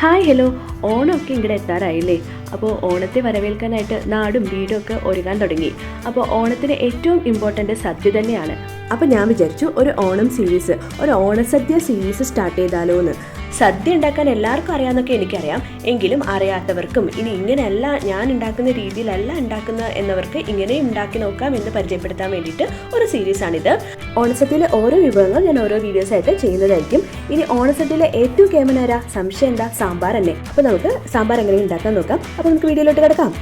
Hi hello ഓണമൊക്കെ ഇങ്ങോട്ട് എത്താറായില്ലേ? അപ്പോൾ ഓണത്തെ വരവേൽക്കാനായിട്ട് നാടും വീടും ഒക്കെ ഒരുങ്ങാൻ തുടങ്ങി. അപ്പോൾ ഓണത്തിന് ഏറ്റവും ഇമ്പോർട്ടന്റ് സദ്യ തന്നെയാണ്. അപ്പോൾ ഞാൻ വിചാരിച്ചു ഒരു ഓണം സീരീസ് ഒരു ഓണസദ്യ സീരീസ് സ്റ്റാർട്ട് ചെയ്താലോ എന്ന് സദ്യ ഉണ്ടാക്കാൻ എല്ലാവർക്കും അറിയാമെന്നൊക്കെ എനിക്കറിയാം. എങ്കിലും അറിയാത്തവർക്കും ഇനി ഇങ്ങനെയല്ല ഞാൻ ഉണ്ടാക്കുന്ന രീതിയിലല്ല ഉണ്ടാക്കുന്ന എന്നവർക്ക് ഇങ്ങനെ ഉണ്ടാക്കി നോക്കാം എന്ന് പരിചയപ്പെടുത്താൻ വേണ്ടിയിട്ട് ഒരു സീരീസ് സീരീസാണിത് ഓണസദ്യയിലെ ഓരോ വിഭവങ്ങൾ ഞാൻ ഓരോ വീഡിയോസ് ആയിട്ട് ചെയ്യുന്നതായിരിക്കും. ഇനി ഓണസദ്യയിലെ ഏറ്റവും കേമനാര സംശയം എന്താ? സാമ്പാർ അല്ലേ? അപ്പോൾ നമുക്ക് സാമ്പാർ എങ്ങനെ ഉണ്ടാക്കാൻ നോക്കാം. അപ്പോൾ നമുക്ക് വീഡിയോയിലോട്ട് കിടക്കാം.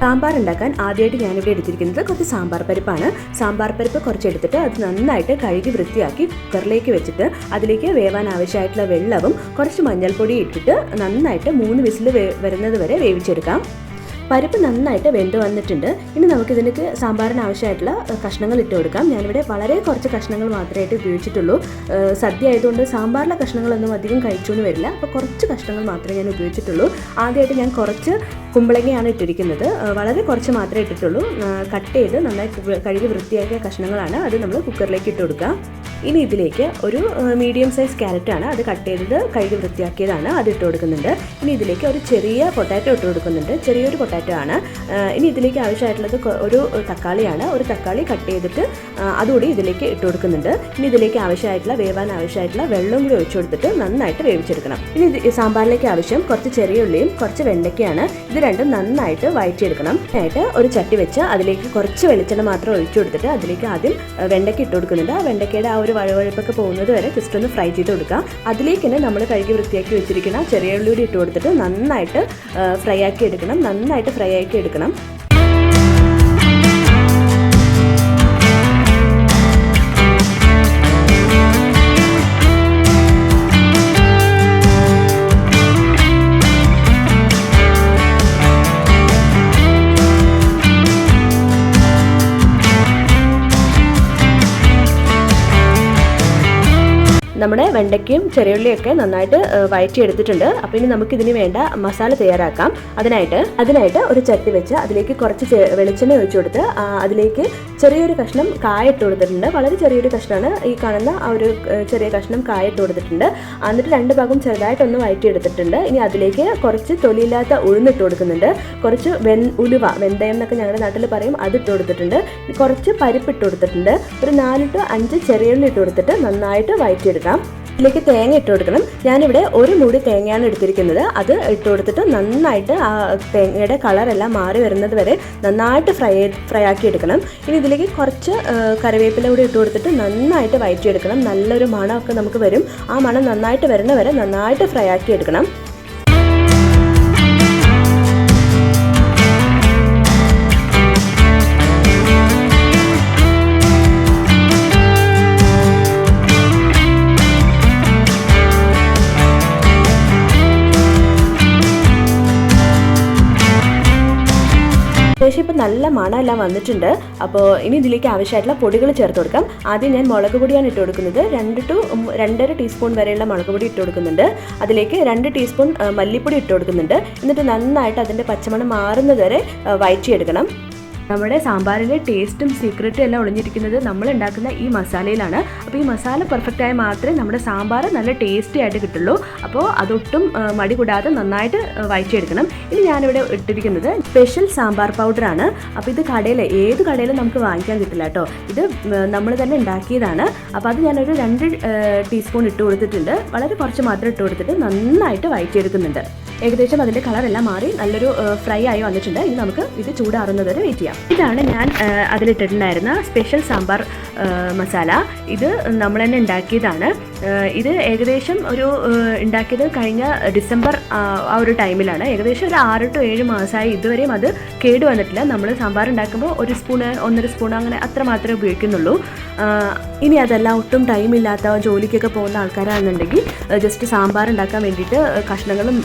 സാമ്പാർ ഉണ്ടാക്കാൻ ആദ്യമായിട്ട് ഞാനിവിടെ എടുത്തിരിക്കുന്നത് കുറച്ച് സാമ്പാർ പരിപ്പാണ്. സാമ്പാർ പരിപ്പ് കുറച്ച് എടുത്തിട്ട് അത് നന്നായിട്ട് കഴുകി വൃത്തിയാക്കി കുക്കറിലേക്ക് വെച്ചിട്ട് അതിലേക്ക് വേവാൻ ആവശ്യമായിട്ടുള്ള വെള്ളവും കുറച്ച് മഞ്ഞൾപ്പൊടി ഇട്ടിട്ട് നന്നായിട്ട് മൂന്ന് വിസിൽ വരുന്നത് വരെ വേവിച്ചെടുക്കാം. പരിപ്പ് നന്നായിട്ട് വെന്ത് വന്നിട്ടുണ്ട്. ഇനി നമുക്ക് ഇതിലേക്ക് സാമ്പാറിന് ആവശ്യമായിട്ടുള്ള കഷ്ണങ്ങൾ ഇട്ട് കൊടുക്കാം. ഞാനിവിടെ വളരെ കുറച്ച് കഷ്ണങ്ങൾ മാത്രമായിട്ട് ഉപയോഗിച്ചിട്ടുള്ളൂ. സദ്യ ആയതുകൊണ്ട് സാമ്പാറിലെ കഷ്ണങ്ങളൊന്നും അധികം കഴിച്ചു എന്ന് വരില്ല. അപ്പോൾ കുറച്ച് കഷ്ണങ്ങൾ മാത്രമേ ഞാൻ ഉപയോഗിച്ചിട്ടുള്ളൂ. ആദ്യമായിട്ട് ഞാൻ കുറച്ച് കുമ്പളങ്ങയാണ് ഇട്ടിരിക്കുന്നത്. വളരെ കുറച്ച് മാത്രമേ ഇട്ടിട്ടുള്ളൂ. കട്ട് ചെയ്ത് നന്നായി കഴുകി വൃത്തിയാക്കിയ കഷ്ണങ്ങളാണ് അത് നമ്മൾ കുക്കറിലേക്ക് ഇട്ട് കൊടുക്കുക. ഇനി ഇതിലേക്ക് ഒരു മീഡിയം സൈസ് ക്യാരറ്റാണ് അത് കട്ട് ചെയ്തത് കഴുകി വൃത്തിയാക്കിയതാണ് അത് ഇട്ട് കൊടുക്കുന്നുണ്ട്. ഇനി ഇതിലേക്ക് ഒരു ചെറിയ പൊട്ടാറ്റോ ഇട്ട് കൊടുക്കുന്നുണ്ട്. ചെറിയൊരു പൊട്ടാറ്റോ ആണ്. ഇനി ഇതിലേക്ക് ആവശ്യമായിട്ടുള്ളത് ഒരു തക്കാളിയാണ്. ഒരു തക്കാളി കട്ട് ചെയ്തിട്ട് അതുകൂടി ഇതിലേക്ക് ഇട്ട് കൊടുക്കുന്നുണ്ട്. ഇനി ഇതിലേക്ക് ആവശ്യമായിട്ടുള്ള വേവാൻ ആവശ്യമായിട്ടുള്ള വെള്ളം കൂടി ഒഴിച്ചു കൊടുത്തിട്ട് നന്നായിട്ട് വേവിച്ചെടുക്കണം. ഇനി സാമ്പാറിലേക്ക് ആവശ്യം കുറച്ച് ചെറിയ ഉള്ളിയും കുറച്ച് വെണ്ടയ്ക്കയാണ്. ഇത് രണ്ടും നന്നായിട്ട് വഴറ്റിയെടുക്കണം ആയിട്ട് ഒരു ചട്ടി വെച്ച് അതിലേക്ക് കുറച്ച് വെളിച്ചെണ്ണ മാത്രം ഒഴിച്ചു കൊടുത്തിട്ട് അതിലേക്ക് ആദ്യം വെണ്ടയ്ക്ക ഇട്ട് കൊടുക്കുന്നുണ്ട്. ആ വെണ്ടയ്ക്കയുടെ ആ ഒരു വഴവഴപ്പൊക്കെ പോകുന്നത് വരെ ജസ്റ്റ് ഒന്ന് ഫ്രൈ ചെയ്ത് കൊടുക്കുക. അതിലേക്ക് തന്നെ നമ്മൾ കഴുകി വൃത്തിയാക്കി വെച്ചിരിക്കുന്ന ചെറിയ ഉള്ളി കൂടി ഇട്ട് കൊടുത്തിട്ട് നന്നായിട്ട് ഫ്രൈ ആക്കി എടുക്കണം. നന്നായിട്ട് ഫ്രൈ ആക്കി എടുക്കണം. നമ്മുടെ വെണ്ടയ്ക്കയും ചെറിയുള്ളിയൊക്കെ നന്നായിട്ട് വയറ്റി എടുത്തിട്ടുണ്ട് അപ്പോൾ ഇനി നമുക്ക് ഇതിന് വേണ്ട മസാല തയ്യാറാക്കാം. അതിനായിട്ട് അതിനായിട്ട് ഒരു ചട്ടി വെച്ച് അതിലേക്ക് കുറച്ച് വെളിച്ചെണ്ണ ഒഴിച്ചു കൊടുത്ത് അതിലേക്ക് ചെറിയൊരു കഷ്ണം കായ ഇട്ട് കൊടുത്തിട്ടുണ്ട്. വളരെ ചെറിയൊരു കഷ്ണമാണ് ഈ കാണുന്ന ആ ഒരു ചെറിയ കഷ്ണം കായ ഇട്ട് കൊടുത്തിട്ടുണ്ട്. എന്നിട്ട് രണ്ട് ഭാഗം ചെറുതായിട്ടൊന്ന് വയറ്റി എടുത്തിട്ടുണ്ട് ഇനി അതിലേക്ക് കുറച്ച് തൊലിയില്ലാത്ത ഉഴുന്നിട്ട് കൊടുക്കുന്നുണ്ട്. കുറച്ച് വെൻ ഉലുവ വെന്തയം എന്നൊക്കെ ഞങ്ങളുടെ നാട്ടിൽ പറയും അത് ഇട്ട് കൊടുത്തിട്ടുണ്ട്. കുറച്ച് പരിപ്പ് ഇട്ട് കൊടുത്തിട്ടുണ്ട്. ഒരു നാല് ടു അഞ്ച് ചെറിയുള്ളി ഇട്ട് കൊടുത്തിട്ട് നന്നായിട്ട് വഴറ്റിയെടുക്കാം ഇതിലേക്ക് തേങ്ങ ഇട്ട് കൊടുക്കണം. ഞാനിവിടെ ഒരു മൂടി തേങ്ങയാണ് എടുത്തിരിക്കുന്നത്. അത് ഇട്ട് കൊടുത്തിട്ട് നന്നായിട്ട് ആ തേങ്ങയുടെ കളറെല്ലാം മാറി വരുന്നത് വരെ നന്നായിട്ട് ഫ്രൈ ഫ്രൈ ആക്കി എടുക്കണം. ഇനി ഇതിലേക്ക് കുറച്ച് കറിവേപ്പില കൂടി ഇട്ട് കൊടുത്തിട്ട് നന്നായിട്ട് വയറ്റിയെടുക്കണം. നല്ലൊരു മണമൊക്കെ നമുക്ക് വരും. ആ മണം നന്നായിട്ട് വരുന്ന വരെ നന്നായിട്ട് ഫ്രൈ ആക്കി എടുക്കണം. ഏകദേശം ഇപ്പോൾ നല്ല മണമെല്ലാം വന്നിട്ടുണ്ട്. അപ്പോൾ ഇനി ഇതിലേക്ക് ആവശ്യമായിട്ടുള്ള പൊടികൾ ചേർത്ത് കൊടുക്കാം. ആദ്യം ഞാൻ മുളക് പൊടിയാണ് ഇട്ട് കൊടുക്കുന്നത്. രണ്ട് ടു രണ്ടര ടീസ്പൂൺ വരെയുള്ള മുളക് പൊടി ഇട്ട് കൊടുക്കുന്നുണ്ട്. അതിലേക്ക് രണ്ട് ടീസ്പൂൺ മല്ലിപ്പൊടി ഇട്ട് കൊടുക്കുന്നുണ്ട്. എന്നിട്ട് നന്നായിട്ട് അതിന്റെ പച്ചമണം മാറുന്നത് വരെ വഴറ്റിയെടുക്കണം. നമ്മുടെ സാമ്പാറിലെ ടേസ്റ്റും സീക്രട്ടും എല്ലാം ഒളിഞ്ഞിരിക്കുന്നത് നമ്മൾ ഉണ്ടാക്കുന്ന ഈ മസാലയിലാണ്. അപ്പോൾ ഈ മസാല പെർഫെക്റ്റ് ആയാൽ മാത്രമേ നമ്മുടെ സാമ്പാർ നല്ല ടേസ്റ്റി ആയിട്ട് കിട്ടുള്ളൂ. അപ്പോൾ അതൊട്ടും മടി കൂടാതെ നന്നായിട്ട് വായിച്ചെടുക്കണം ഇനി ഞാനിവിടെ ഇട്ടിരിക്കുന്നത് സ്പെഷ്യൽ സാമ്പാർ പൗഡറാണ് അപ്പോൾ ഇത് കടയിൽ ഏത് കടയിലും നമുക്ക് വാങ്ങിക്കാൻ കിട്ടില്ല കേട്ടോ. ഇത് നമ്മൾ തന്നെ ഉണ്ടാക്കിയതാണ്. അപ്പോൾ അത് ഞാനൊരു രണ്ട് ടീസ്പൂൺ ഇട്ട് കൊടുത്തിട്ടുണ്ട്. വളരെ കുറച്ച് മാത്രം ഇട്ട് കൊടുത്തിട്ട് നന്നായിട്ട് വായിച്ചെടുക്കുന്നുണ്ട് ഏകദേശം അതിന്റെ കളറെല്ലാം മാറി നല്ലൊരു ഫ്രൈ ആയി വന്നിട്ടുണ്ട്. ഇനി നമുക്ക് ഇത് ചൂടാറുന്നത് വരെ വെയിറ്റ് ചെയ്യാം. ഇതാണ് ഞാൻ അതിലിട്ടിട്ടുണ്ടായിരുന്ന സ്പെഷ്യൽ സാമ്പാർ മസാല. ഇത് നമ്മൾ തന്നെ ഉണ്ടാക്കിയതാണ്. ഇത് ഏകദേശം ഒരു ഉണ്ടാക്കിയത് കഴിഞ്ഞ ഡിസംബർ ആ ഒരു ടൈമിലാണ്. ഏകദേശം ഒരു ആറ് ടു ഏഴ് മാസമായി ഇതുവരെയും അത് കേട് വന്നിട്ടില്ല നമ്മൾ സാമ്പാർ ഉണ്ടാക്കുമ്പോൾ ഒരു സ്പൂണ് ഒന്നര സ്പൂൺ അങ്ങനെ അത്ര മാത്രമേ ഉപയോഗിക്കുന്നുള്ളൂ. ഇനി അതല്ല ഒട്ടും ടൈമില്ലാത്ത ജോലിക്കൊക്കെ പോകുന്ന ആൾക്കാരാണെന്നുണ്ടെങ്കിൽ ജസ്റ്റ് സാമ്പാർ ഉണ്ടാക്കാൻ വേണ്ടിയിട്ട് കഷ്ണങ്ങളും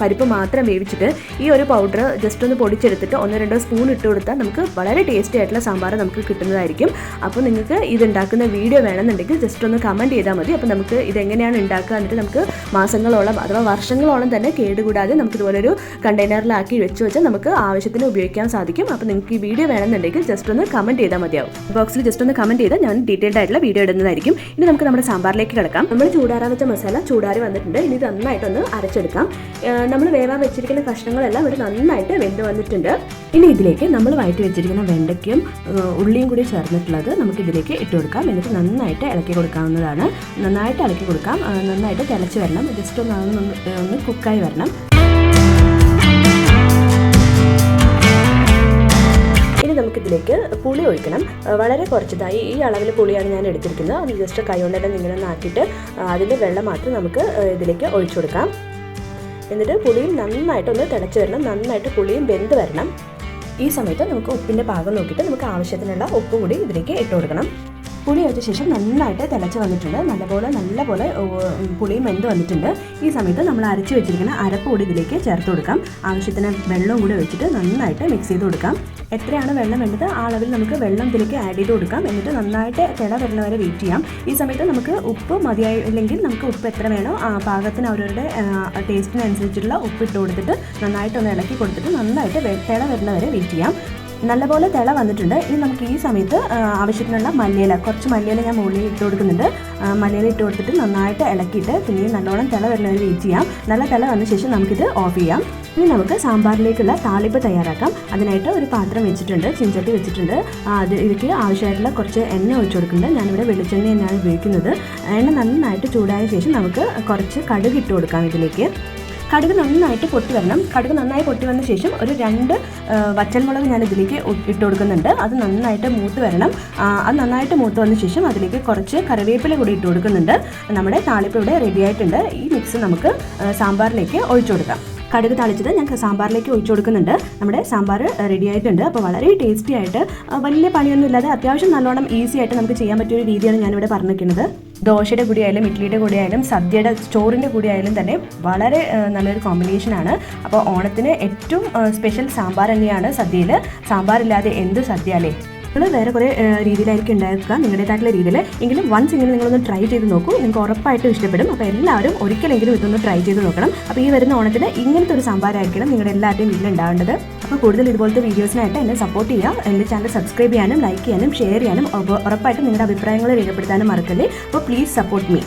പരിപ്പ് മാത്രം വേവിച്ചിട്ട് ഈ ഒരു പൗഡർ ജസ്റ്റ് ഒന്ന് പൊടിച്ചെടുത്തിട്ട് ഒന്ന് രണ്ടോ സ്പൂൺ ഇട്ട് കൊടുത്താൽ നമുക്ക് വളരെ ടേസ്റ്റി ആയിട്ടുള്ള സാമ്പാർ നമുക്ക് കിട്ടുന്നതായിരിക്കും. അപ്പോൾ നിങ്ങൾക്ക് ഇതുണ്ടാക്കുന്ന വീഡിയോ വേണമെന്നുണ്ടെങ്കിൽ ജസ്റ്റ് ഒന്ന് കമന്റ് ചെയ്താൽ മതി. അപ്പോൾ നമുക്ക് ഇതെങ്ങനെയാണ് ഉണ്ടാക്കുക എന്നിട്ട് നമുക്ക് മാസങ്ങളോളം അഥവാ വർഷങ്ങളോളം തന്നെ കേടുകൂടാതെ നമുക്ക് ഇതുപോലെ ഒരു കണ്ടെയ്നറിലാക്കി വെച്ച് വെച്ചാൽ നമുക്ക് ആവശ്യത്തിന് ഉപയോഗിക്കാൻ സാധിക്കും. അപ്പോൾ നിങ്ങൾക്ക് ഈ വീഡിയോ വേണമെന്നുണ്ടെങ്കിൽ ജസ്റ്റ് ഒന്ന് കമന്റ് ചെയ്താൽ മതിയാവും. ബോക്സിൽ ജസ്റ്റ് ഒന്ന് കമന്റ് ചെയ്താൽ ഞാൻ ഡീറ്റെയിൽഡ് ആയിട്ടുള്ള വീഡിയോ ഇടുന്നതായിരിക്കും. ഇനി നമുക്ക് നമ്മുടെ സാമ്പാറിലേക്ക് കിടക്കാം. നമ്മൾ ചൂടാറാൻ വെച്ച മസാല ചൂടാറി വന്നിട്ടുണ്ട്. ഇനി നന്നായിട്ടൊന്ന് അരച്ചെടുക്കാം. നമ്മൾ വേവാൻ വെച്ചിരിക്കുന്ന കഷ്ണങ്ങളെല്ലാം ഇവിടെ നന്നായിട്ട് വെന്ത് വന്നിട്ടുണ്ട്. ഇനി ഇതിലേക്ക് നമ്മൾ വയറ്റി വെച്ചിരിക്കുന്ന വെണ്ടയ്ക്കും ഉള്ളിയും കൂടി ചേർന്നിട്ടുള്ളത് നമുക്ക് ഇതിലേക്ക് ഇട്ട് കൊടുക്കാം. എന്നിട്ട് നന്നായിട്ട് ഇളക്കി കൊടുക്കാവുന്നതാണ്. നന്നായിട്ട് ഇളക്കി കൊടുക്കാം. നന്നായിട്ട് തിളച്ച് വരണം. ജസ്റ്റ് ഒന്ന് ഒന്ന് കുക്കായി വരണം. നമുക്കിതിലേക്ക് പുളി ഒഴിക്കണം. വളരെ കുറച്ചതായി ഈ അളവിൽ പുളിയാണ് ഞാൻ എടുത്തിരിക്കുന്നത്. അത് ജസ്റ്റ് കൈകൊണ്ട് തന്നെ ഇങ്ങനെ നാക്കിയിട്ട് അതിന്റെ വെള്ളം മാത്രം നമുക്ക് ഇതിലേക്ക് ഒഴിച്ചു കൊടുക്കാം. എന്നിട്ട് പുളിയും നന്നായിട്ടൊന്ന് തിളച്ച് വരണം. നന്നായിട്ട് പുളിയും വെന്ത് വരണം. ഈ സമയത്ത് നമുക്ക് ഉപ്പിന്റെ പാകം നോക്കിയിട്ട് നമുക്ക് ആവശ്യത്തിനുള്ള ഉപ്പ് കൂടി ഇതിലേക്ക് ഇട്ട് കൊടുക്കണം. പുളി ഒഴിച്ച ശേഷം നന്നായിട്ട് തിളച്ച് വന്നിട്ടുണ്ട്. നല്ലപോലെ നല്ലപോലെ പുളിയും വെന്ത് വന്നിട്ടുണ്ട്. ഈ സമയത്ത് നമ്മൾ അരച്ച് വെച്ചിരിക്കുന്ന അരപ്പ് കൂടി ഇതിലേക്ക് ചേർത്ത് കൊടുക്കാം. ആവശ്യത്തിന് വെള്ളവും കൂടി ഒഴിച്ചിട്ട് നന്നായിട്ട് മിക്സ് ചെയ്ത് കൊടുക്കാം. എത്രയാണ് വെള്ളം വേണ്ടത്? ആ അളവിൽ നമുക്ക് വെള്ളം ഇതിലേക്ക് ആഡ് ചെയ്ത് കൊടുക്കാം. എന്നിട്ട് നന്നായിട്ട് തിള വരുന്ന വരെ വെയിറ്റ് ചെയ്യാം. ഈ സമയത്ത് നമുക്ക് ഉപ്പ് മതിയായില്ലെങ്കിൽ നമുക്ക് ഉപ്പ് എത്ര വേണോ ആ പാകത്തിന് അവരവരുടെ ടേസ്റ്റിനനുസരിച്ചിട്ടുള്ള ഉപ്പ് ഇട്ട് കൊടുത്തിട്ട് നന്നായിട്ടൊന്ന് ഇളക്കി കൊടുത്തിട്ട് നന്നായിട്ട് തിള വരുന്ന വരെ വെയിറ്റ് ചെയ്യാം. നല്ലപോലെ തിള വന്നിട്ടുണ്ട്. ഇനി നമുക്ക് ഈ സമയത്ത് ആവശ്യത്തിനുള്ള മല്ലിയില കുറച്ച് മല്ലിയില ഞാൻ മുകളിൽ ഇട്ട് കൊടുക്കുന്നുണ്ട്. മല്ലിയില ഇട്ട് കൊടുത്തിട്ട് നന്നായിട്ട് ഇളക്കിയിട്ട് പിന്നെ നല്ലോണം തിള വരുന്നവർ വരെ വെയിറ്റ് ചെയ്യാം. നല്ല തിള വന്ന ശേഷം നമുക്കിത് ഓഫ് ചെയ്യാം. ഇനി നമുക്ക് സാമ്പാറിലേക്കുള്ള താളിപ്പ് തയ്യാറാക്കാം. അതിനായിട്ട് ഒരു പാത്രം വെച്ചിട്ടുണ്ട് ചിഞ്ചട്ടി വെച്ചിട്ടുണ്ട്. അത് ഇതിലേക്ക് ആവശ്യമായിട്ടുള്ള കുറച്ച് എണ്ണ ഒഴിച്ചു കൊടുക്കുന്നുണ്ട്. ഞാനിവിടെ വെളിച്ചെണ്ണ തന്നെയാണ് ഉപയോഗിക്കുന്നത്. എണ്ണ നന്നായിട്ട് ചൂടായ ശേഷം നമുക്ക് കുറച്ച് കടുക് ഇട്ട് കൊടുക്കാം ഇതിലേക്ക്. കടുക് നന്നായിട്ട് പൊട്ടി വരണം. കടുക് നന്നായി പൊട്ടി വന്ന ശേഷം ഒരു രണ്ട് വച്ചൽമുളക് ഞാൻ ഇതിലേക്ക് ഇട്ട് കൊടുക്കുന്നുണ്ട്. അത് നന്നായിട്ട് മൂത്ത് വരണം. അത് നന്നായിട്ട് മൂത്ത് വന്ന ശേഷം അതിലേക്ക് കുറച്ച് കറിവേപ്പില കൂടി ഇട്ട് കൊടുക്കുന്നുണ്ട്. നമ്മുടെ താളിപ്പ് ഇവിടെ റെഡി ആയിട്ടുണ്ട്. ഈ മിക്സ് നമുക്ക് സാമ്പാറിലേക്ക് ഒഴിച്ചു കൊടുക്കാം. കടുക് തളിച്ചത് ഞാൻ സാമ്പാറിലേക്ക് ഒഴിച്ചു കൊടുക്കുന്നുണ്ട്. നമ്മുടെ സാമ്പാർ റെഡി ആയിട്ടുണ്ട്. അപ്പോൾ വളരെ ടേസ്റ്റി ആയിട്ട് വലിയ പണിയൊന്നും ഇല്ലാതെ അത്യാവശ്യം നല്ലോണം ഈസി ആയിട്ട് നമുക്ക് ചെയ്യാൻ പറ്റിയ ഒരു രീതിയാണ് ഞാനിവിടെ പറഞ്ഞിരിക്കുന്നത്. ദോശയുടെ കൂടി ആയാലും ഇഡ്ഡലിയുടെ കൂടി ആയാലും സദ്യയുടെ ചോറിന്റെ കൂടി ആയാലും തന്നെ വളരെ നല്ലൊരു കോമ്പിനേഷനാണ് അപ്പോൾ ഓണത്തിന് ഏറ്റവും സ്പെഷ്യൽ സാമ്പാർ തന്നെയാണ് സദ്യയിൽ സാമ്പാറില്ലാതെ എന്ത് സദ്യ അല്ലേ നിങ്ങൾ വേറെ കുറേ രീതിയിലായിരിക്കും ഉണ്ടാക്കുക നിങ്ങളുടേതായിട്ടുള്ള രീതിയിൽ. എങ്കിലും വൺസ് ഇങ്ങനെ നിങ്ങളൊന്ന് ട്രൈ ചെയ്ത് നോക്കൂ. നിങ്ങൾക്ക് ഉറപ്പായിട്ടും ഇഷ്ടപ്പെടും. അപ്പോൾ എല്ലാവരും ഒരിക്കലെങ്കിലും ഇതൊന്ന് ട്രൈ ചെയ്ത് നോക്കണം. അപ്പോൾ ഈ വരുന്ന ഓണത്തിന് ഇങ്ങനത്തെ ഒരു സംഭാരമായിരിക്കണം നിങ്ങളുടെ എല്ലാവരുടെയും വീട്ടിൽ ഉണ്ടാവേണ്ടത്. അപ്പോൾ കൂടുതൽ ഇതുപോലത്തെ വീഡിയോസിനായിട്ട് എന്നെ സപ്പോർട്ട് ചെയ്യുക. എന്റെ ചാനൽ സബ്സ്ക്രൈബ് ചെയ്യാനും ലൈക്ക് ചെയ്യാനും ഷെയർ ചെയ്യാനും ഉറപ്പായിട്ടും നിങ്ങളുടെ അഭിപ്രായങ്ങൾ രേഖപ്പെടുത്താനും മറക്കല്ലേ? അപ്പോൾ പ്ലീസ് സപ്പോർട്ട് മീ